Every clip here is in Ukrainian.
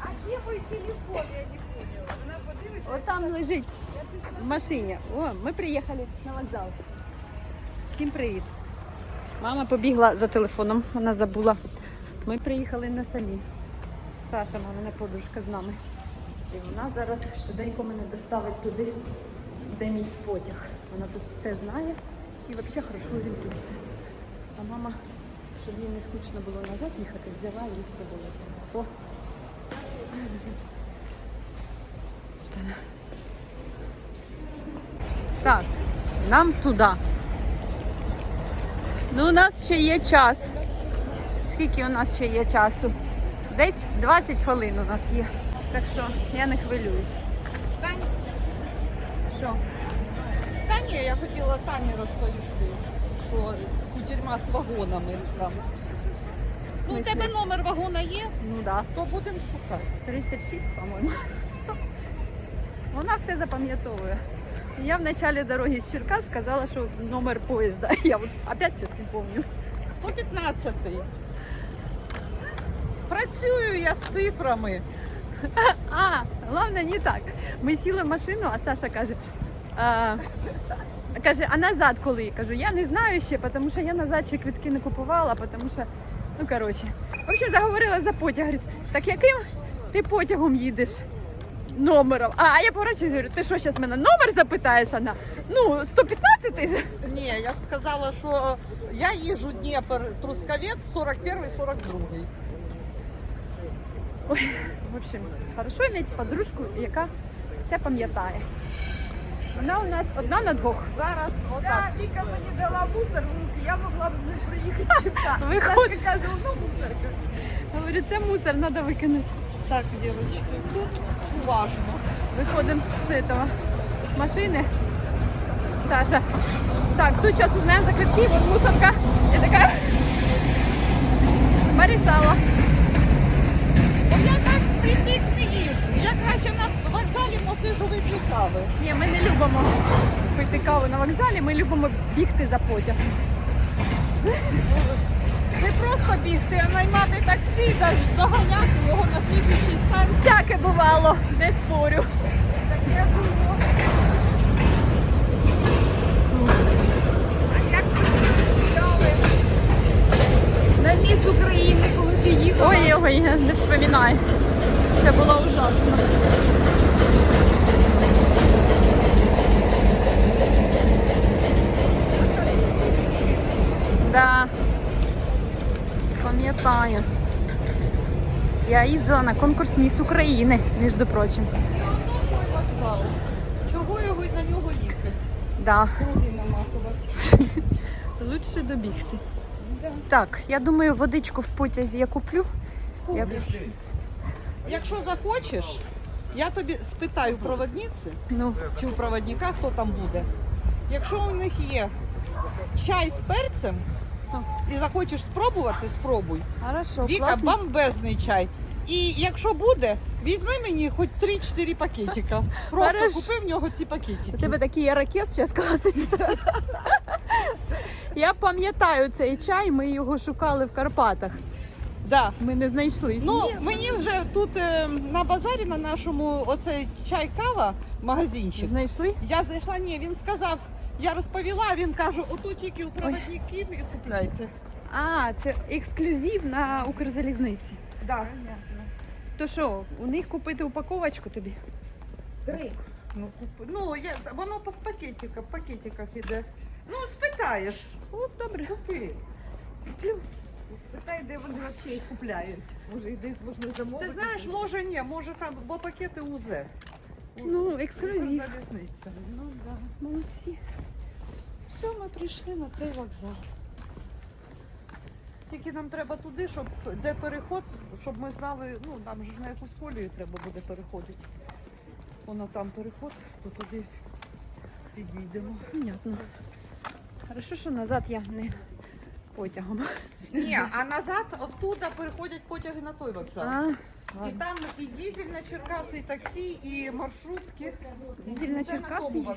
А где мой телефон? Я не поняла. Вона подивиться. От там лежить в машині. О, ми приїхали на вокзал. Всім привіт. Мама побігла за телефоном, вона забула. Ми приїхали не самі. Саша, мамина подружка з нами. І вона зараз швиденько мене доставить туди, де мій потяг. Вона тут все знає і взагалі хорошо орієнтується. А мама, щоб їй не скучно було назад їхати, взяла її з собою. О, Так, нам туди. Ну, у нас ще є час. Скільки у нас ще є часу? Десь 20 хвилин у нас є. Так що я не хвилююсь. Тань, Що? Та ні, я хотіла Тані розповісти, що кутерьма з вагонами там. Ну, у тебе номер вагона є, Ну так. Да. то будемо шукати. 36, по-моєму. Вона все запам'ятовує. Я в началі дороги з Черкас сказала, що номер поїзда. Я от опять зараз не пам'ятаю. 115. Працюю я з цифрами. А, головне не так. Ми сіли в машину, а Саша каже. А, каже, а назад коли? Кажу, я не знаю ще, тому що я назад ще квитки не купувала, тому що, ну коротше. В общем, заговорила за потяг. Говорить, так яким ти потягом їдеш? Номером. А я поворачуюсь, говорю, ти що, зараз мене номер запитаєш? Вона? Ну, 115 же. Ні, я сказала, що я їжу Дніпр Трускавець 41 42 Ой, в общем, хорошо иметь подружку, яка все пам'ятає. Вона у нас одна на двох. Зараз отак. Віка мені дала мусор в руки, я могла б з ним приїхати читати. Виходь. Сашка каже, ну мусорка. Говорю, це мусор, треба викинути. Так, дівчатки, тут уважно. Виходимо з этого, з машини. Саша. Так, тут час узнаємо за квитки, вот мусорка. Я така. Порішала. Бо я так впритик не їжу. Я краще на кави. Ні, ми не любимо пити каву на вокзалі, ми любимо бігти за потяг. Не просто бігти, а наймати таксі, доганяти його на слідчій станції. Всяке бувало, не спорю. А як ви на міс України, коли ти їхала? Ой, ой, не вспоминай. Це було ужасно. Да. Пам'ятаю. Я їздила на конкурс Міс України, між прочим. Чого його на нього їхати? Да. Лучше добігти. Так, я думаю, водичку в потязі я куплю. Я Якщо захочеш, я тобі спитаю в проводниці Ну, чи у проводника, хто там буде. Якщо у них є чай з перцем і захочеш спробувати, спробуй. хорошо, Віка, класно. бомбезний чай. І якщо буде, візьми мені хоч 3-4 пакетика. Просто Хорошо. купи в нього ці пакетики. У тебе такий яракес зараз класний. Я пам'ятаю цей чай, ми його шукали в Карпатах. Да. Ми не знайшли. Ну, мені вже тут е, на базарі на нашому оцей чай кава магазинчик. знайшли? Я зайшла, ні, він сказав, я розповіла, він каже, ото тільки у проводників і купляйте. А, це ексклюзив на Укрзалізниці. Да. То що, у них купити упаковочку тобі? Три. Ну, купи. ну я, воно по пакетиках, пакетиках іде. Ну, спитаєш. О, добре. Купи. Куплю. Спитай, де вони взагалі їх купляють. Може, і десь можна замовити. Ти знаєш, може ні, може там, бо пакети УЗ. Ну, ексклюзив. Залізниця. Ну, да. Молодці. Все, ми прийшли на цей вокзал. Тільки нам треба туди, щоб де переход, щоб ми знали, ну нам ж на якусь колію треба буде переходити. Воно там переход, то туди підійдемо. Понятно. Хорошо, що назад я не потягом. Ні, а назад оттуда переходять потяги на той вокзал. А, І там і дізель на Черкаси, і таксі, і маршрутки. Дізель на Черкаси є?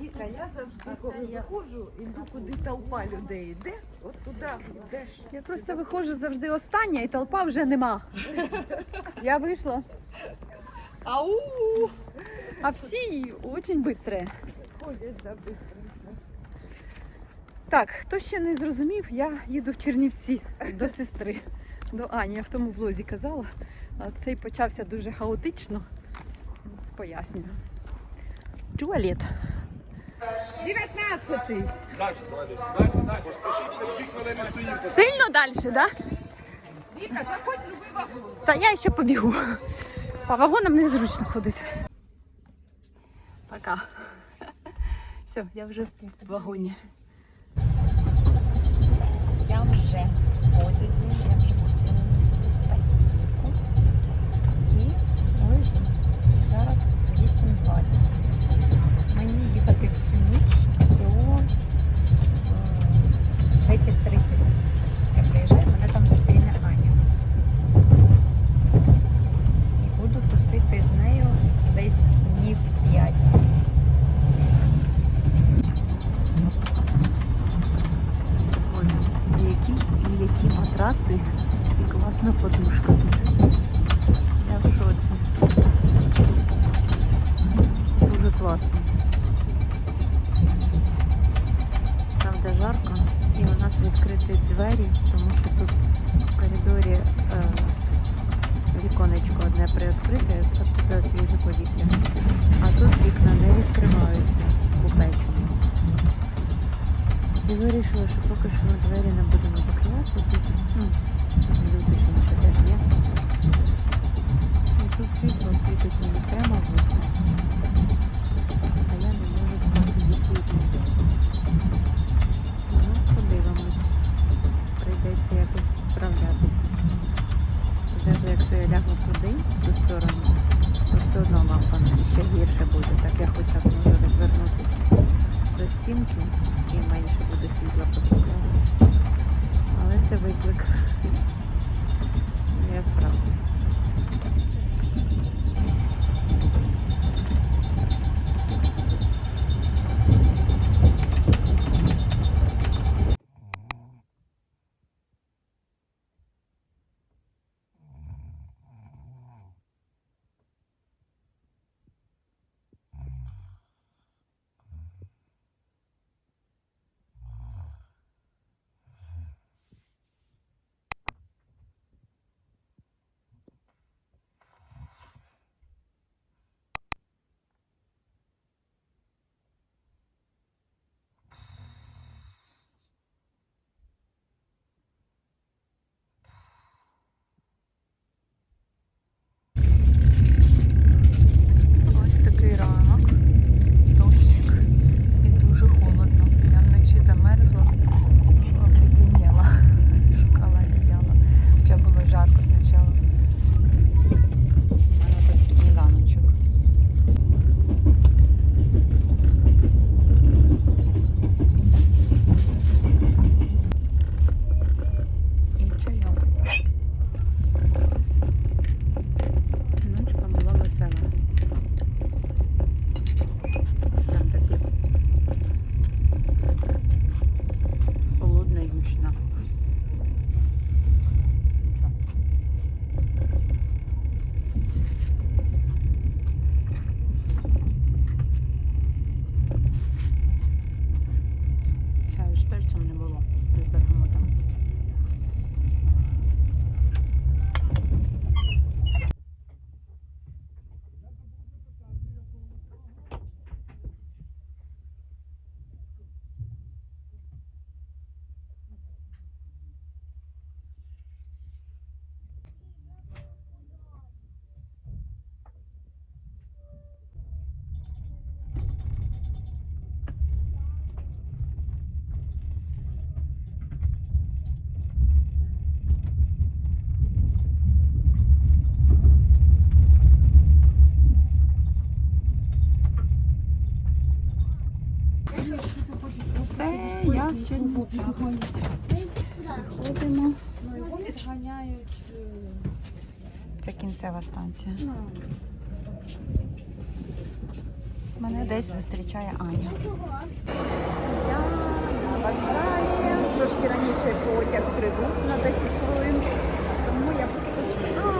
Віка, я завжди, коли виходжу, іду, куди толпа людей йде, от туди йдеш. Я просто виходжу завжди остання, і толпа вже нема. Я вийшла, Ау! а всі дуже швидко. Ходять да, быстро. Так, хто ще не зрозумів, я їду в Чернівці до сестри, до Ані. Я в тому влозі казала. А цей почався дуже хаотично. Пояснюю. Туалет. 19-й. Сильно далі, так? Да? Віка, заходь любий вагон. Та я ще побігу. По вагонам незручно ходити. Пока. Все, я вже в вагоні. Я вже в потязі, я вже постійно собі постійку і лежу. Зараз 8.20. Мені їхати всю ніч до е, 10.30. Я приїжджаю, мене там зустріне Аня. І буду тусити з нею десь днів 5. Боже, які м'які матраци і класна подушка тут. Я в шоці. Дуже класно. Де жарко, і у нас відкриті двері, тому що тут в коридорі е, віконечко одне приоткрите, а туди свіже повітря. А тут вікна не відкриваються І вирішили, що поки що двері не будемо закривати. Тут ну, люди ще ще теж є. І тут світло світить мені прямо в вікна. А я не можу спати зі світлом. Ну, подивимось. Прийдеться якось справлятися. Навіть якщо я лягу туди, в ту сторону, то все одно лампа ще гірше буде, так я хоча б можу розвернутися до і менше буде світла потрібно. Але це виклик. Я справлюся. Я вчинку. Приходимо. Це кінцева станція. Мене десь зустрічає Аня. Я на. Трошки раніше потяг прибув на 10 хвилин, тому я поки почекаю.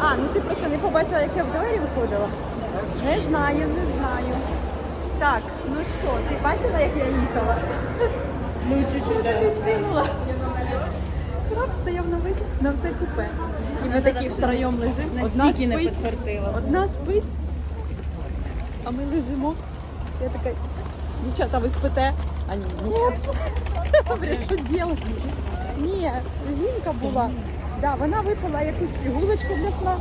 А, ну ти просто не побачила, як я в двері виходила? Не знаю, не знаю. Так, ну що, ти бачила, як я їхала? Ну, чуть-чуть тобі спинула. Хлоп стояв на весь на все купе. І ми такі втроєм лежимо. Одна Настільки не спить, підтвердила. одна спить, а ми лежимо. Я така, дівчата, ви спите? А ні, ні. Говорю, що робити? Ні, жінка була. Да, вона випила якусь пігулочку для сна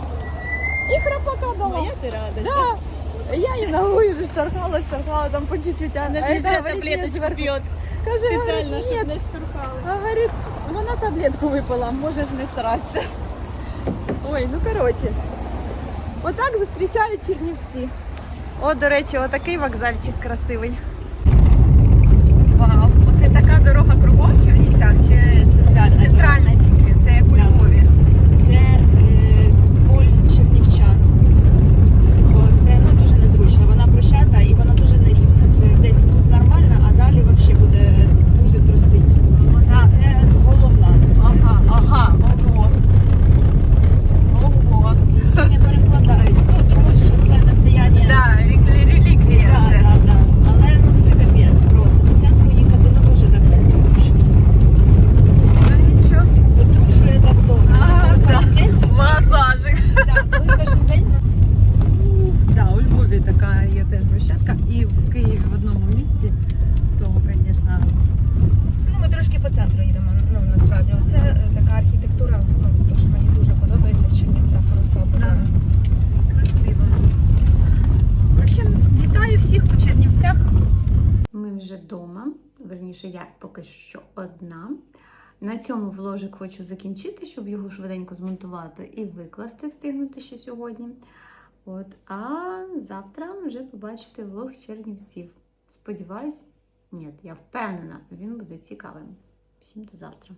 і храпака дала. Я ти рада. Да. Я її ногою вже штовхала, штовхала там по чуть-чуть. а Вона ж а не это, зря говорить, таблеточку зверху. п'є. Каже, Спеціально, говорить, щоб «Нет». не штурхали. Говорить, вона таблетку випила, можеш не старатися. Ой, ну коротше. Отак зустрічають чернівці. О, до речі, отакий вокзальчик красивий. Вау, оце така дорога кругом в Чернівцях чи центральна. центральна вдома, верніше, я поки що одна. На цьому вложик хочу закінчити, щоб його швиденько змонтувати і викласти, встигнути ще сьогодні. От, а завтра вже побачите влог Чернівців. Сподіваюсь, ні, я впевнена, він буде цікавим. Всім до завтра.